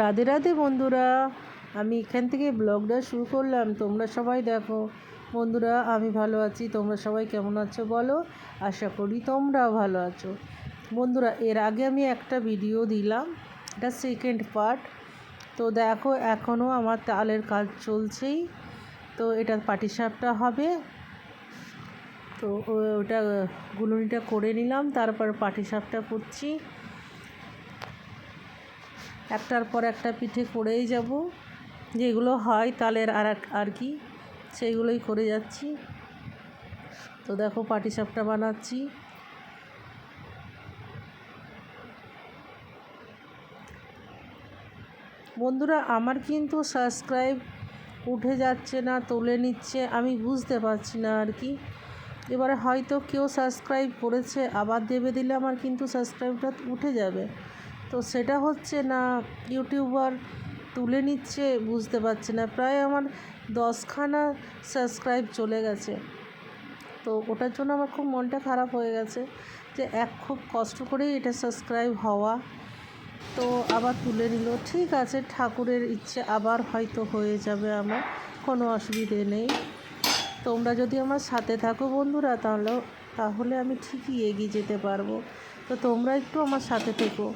রাধে রাধে বন্ধুরা, আমি এখান থেকে ব্লগটা শুরু করলাম। তোমরা সবাই দেখো। বন্ধুরা, আমি ভালো আছি। তোমরা সবাই কেমন আছো বলো? আশা করি তোমরাও ভালো আছো। বন্ধুরা, এর আগে আমি একটা ভিডিও দিলাম। এটা সেকেন্ড পার্ট তো দেখো এখনও আমার তালের কাজ চলছেই। তো এটা পাটিসাপটা হবে। তো ওটা গুলুনিটা করে নিলাম। তারপর পাটিসাপটা করছি। একটার পর একটা পিঠে করেই যাব। যেগুলো হয় তালের আর আর কি, সেইগুলোই করে যাচ্ছি। তো দেখো পাটিসাপটা বানাচ্ছি। বন্ধুরা, আমার কিন্তু সাবস্ক্রাইব উঠে যাচ্ছে না, তুলে নিচ্ছে, আমি বুঝতে পারছি না আর কি। এবারে হয়তো কেউ সাবস্ক্রাইব করেছে, আবার দেবে দিলে আমার কিন্তু সাবস্ক্রাইবটা উঠে যাবে। তো সেটা হচ্ছে না, ইউটিউবার তুলে নিচ্ছে, বুঝতে পারছি না। প্রায় আমার দশখানা সাবস্ক্রাইব চলে গেছে। তো ওটার জন্য আমার খুব মনটা খারাপ হয়ে গেছে যে এক খুব কষ্ট করেই এটা সাবস্ক্রাইব হওয়া। তো আবার তুলে নিল। ঠিক আছে, ঠাকুরের ইচ্ছে আবার হয়তো হয়ে যাবে আমার, কোনো অসুবিধে নেই। তোমরা যদি আমার সাথে থাকো বন্ধুরা তাহলে তাহলে আমি ঠিকই এগিয়ে যেতে পারব। তো তোমরা একটু আমার সাথে থেকো।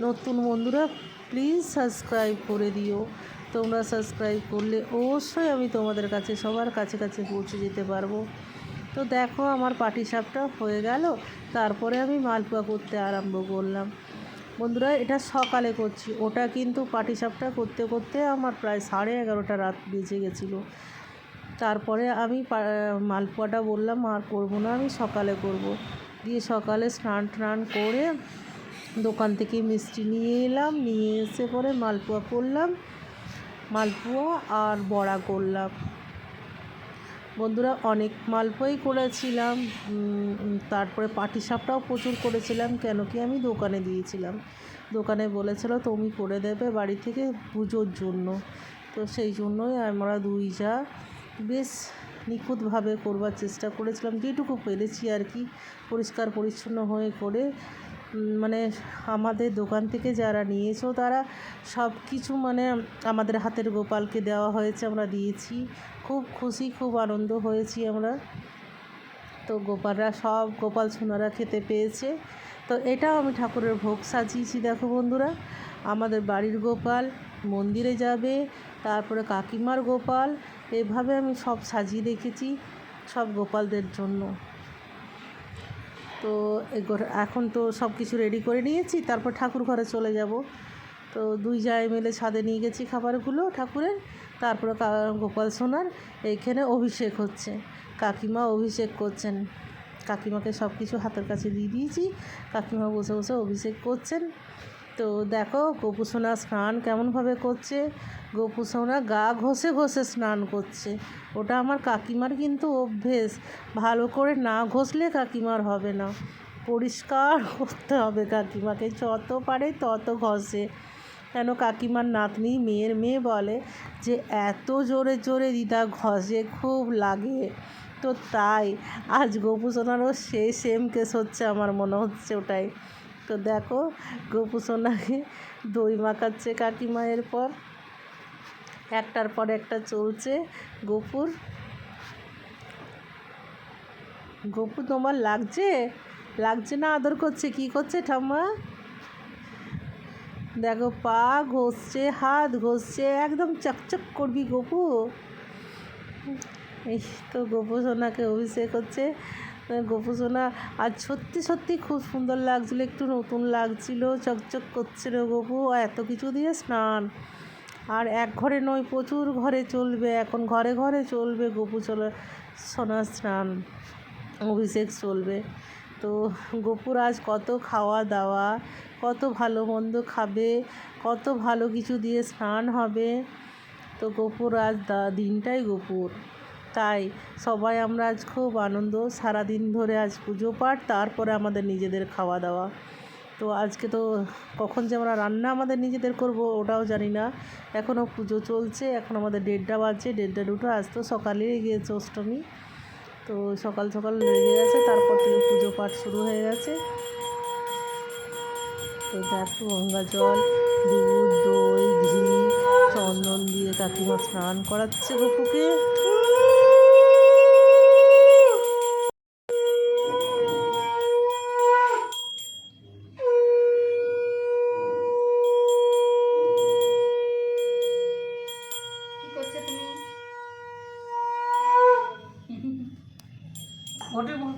নতুন বন্ধুরা প্লিজ সাবস্ক্রাইব করে দিও। তোমরা সাবস্ক্রাইব করলে অবশ্যই আমি তোমাদের কাছে, সবার কাছে কাছে পৌঁছে যেতে পারব। তো দেখো আমার পাটিসাপটা হয়ে গেল। তারপরে আমি মালপোয়া করতে আরম্ভ করলাম। বন্ধুরা, এটা সকালে করছি। ওটা কিন্তু পাটিসাপটা করতে করতে আমার প্রায় সাড়ে এগারোটা রাত বেজে গেছিল। তারপরে আমি মালপোয়াটা বললাম, আর করব না, আমি সকালে করব। দিয়ে সকালে স্নান টান করে দোকান থেকে মিষ্টি নিয়ে এলাম, নিয়ে এসে পরে মালপোয়া করলাম, মালপোয়া আর বড়া করলাম। বন্ধুরা অনেক মালপোয়াই করেছিলাম তারপরে পাটিসাপটাও প্রচুর করেছিলাম, কেন কি আমি দোকানে দিয়েছিলাম। দোকানে বলেছিল, তুমি করে দেবে বাড়ি থেকে পুজোর জন্য। তো সেই জন্যই আমরা দুই যা বেশ নিখুঁতভাবে করবার চেষ্টা করেছিলাম, যেটুকু পেরেছি আর কি, পরিষ্কার পরিচ্ছন্ন হয়ে করে মানে আমাদের দোকান থেকে যারা নিয়েছো, তারা সব কিছু মানে আমাদের হাতের গোপালকে দেওয়া হয়েছে, আমরা দিয়েছি। খুব খুশি, খুব আনন্দ হয়েছি আমরা। তো গোপালরা সব গোপাল সোনারা খেতে পেয়েছে। তো এটাও আমি ঠাকুরের ভোগ সাজিয়েছি, দেখো বন্ধুরা। আমাদের বাড়ির গোপাল মন্দিরে যাবে, তারপরে কাকিমার গোপাল, এভাবে আমি সব সাজিয়ে রেখেছি সব গোপালদের জন্য। তো এখন তো সব কিছু রেডি করে নিয়েছি, তারপর ঠাকুর ঘরে চলে যাব। তো দুই জায় মিলে ছাদে নিয়ে গেছি খাবারগুলো ঠাকুরের, তারপরে গোপাল সোনার, এইখানে অভিষেক হচ্ছে। কাকিমা অভিষেক করছেন। কাকিমাকে সব কিছু হাতের কাছে দিয়ে দিয়েছি, কাকিমা বসে বসে অভিষেক করছেন। তো দেখো, গোপু সোনা স্নান কেমনভাবে করছে গোপু সোনা গা ঘষে ঘষে স্নান করছে। ওটা আমার কাকিমার কিন্তু অভ্যেস। ভালো করে না ঘষলে কাকিমার হবে না। পরিষ্কার করতে হবে কাকিমাকে। যত পারে তত ঘষে। কেন কাকিমার নাতনি মেয়ের মেয়ে বলে যে, এত জোরে জোরে দিদা ঘষে, খুব লাগে। তো তাই আজ গোপুসোনারও সেই সেম কেস হচ্ছে আমার মনে হচ্ছে ওটাই। তো দেখো, গোপুসোনাকে দই মাখাচ্ছে কাকিমা এরপর। একটার পর একটা চলছে। গোপুর। গোপু, তোমার লাগছে? লাগছে না, আদর করছে। কি করছে ঠাম্মা? দেখো, পা ঘষছে, হাত ঘষছে, একদম চকচক করবি গপু। এই তো গোপু সোনাকে অভিষেক হচ্ছে। গোপু সোনা, আজ সত্যি সত্যি খুব সুন্দর লাগছিল, একটু নতুন লাগছিল, চকচক করছিল গোপু, আর এত কিছু দিয়ে স্নান। আর এক ঘরে নয়, প্রচুর ঘরে চলবে। এখন ঘরে ঘরে চলবে গোপু চলে, সোনার স্নান, অভিষেক চলবে। তো গোপুর আজ কত খাওয়া দাওয়া, কত ভালো মন্দ খাবে, কত ভালো কিছু দিয়ে স্নান হবে। তো গোপুর আজ দিনটাই গোপুর। তাই সবাই আমরা আজ খুব আনন্দ, সারাদিন ধরে আজ পুজো পাঠ, তারপরে আমাদের নিজেদের খাওয়া দাওয়া। তো আজকে তো কখন যে আমরা রান্না আমাদের নিজেদের করব ওটাও জানি না। এখনও পুজো চলছে, এখন আমাদের দেড়টা বাজছে, দেড়টা দুটো, আজ তো সকালেই গিয়েছে অষ্টমী। তো সকাল সকাল লেগে গেছে, তারপর থেকে পুজো পাঠ শুরু হয়ে গেছে। তো দেখো গঙ্গা জল, দুধ, দই, ঘি, চন্দন দিয়ে কাকিমা স্নান করাচ্ছে গপুকে কি করছ তুমি ঘটের মুখ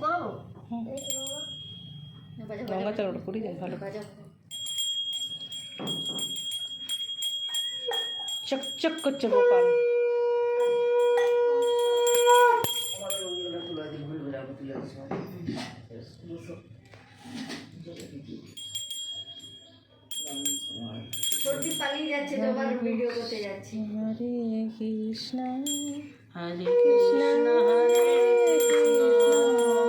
বাজাও। জল ওটা করি যাই ভালো। চকচক করছে গোপাল হরে কৃষ্ণ হরে কৃষ্ণ হরে কৃষ্ণ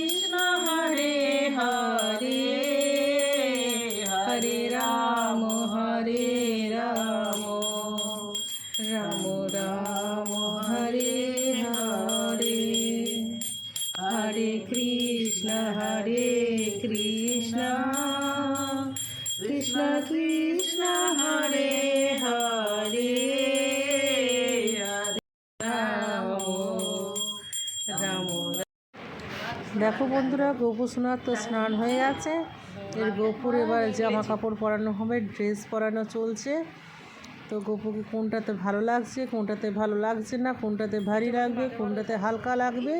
কৃষ্ণ হরে হরে দেখো বন্ধুরা, গোপু সোনার তো স্নান হয়ে গেছে। এর গোপুর এবার জামা কাপড় পরানো হবে ড্রেস পরানো চলছে। তো গোপুকে কোনটাতে ভালো লাগছে, কোনটাতে ভালো লাগছে না, কোনটাতে ভারী লাগবে, কোনটাতে হালকা লাগবে,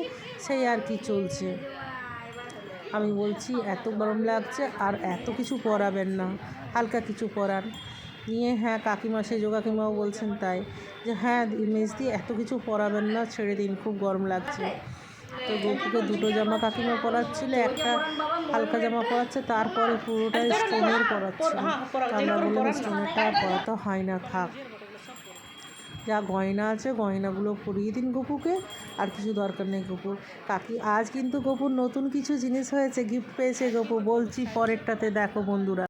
সেই আর কি চলছে। আমি বলছি, এত গরম লাগছে আর এত কিছু পরাবেন না, হালকা কিছু পরান। নিয়ে হ্যাঁ কাকিমা সেই কাকিমাও বলছেন তাই যে হ্যাঁ ইমেজ দিয়ে এত কিছু পরাবেন না, ছেড়ে দিন, খুব গরম লাগছে। তো গোপুকে দুটো জামা কাকিমা পরাচ্ছিল, একটা হালকা জামা পরাচ্ছে, তারপরে পুরোটাই স্টোনের পরাচ্ছে। আমরা বললাম স্টোনেরটা পরাতে হয় না, থাক। যা গয়না আছে, গয়নাগুলো পরিয়ে দিন গপুকে, আর কিছু দরকার নেই গপুর কাকি, আজ কিন্তু গপুর নতুন কিছু জিনিস হয়েছে গিফট পেয়েছে গপু। বলছি পরেরটাতে দেখো বন্ধুরা।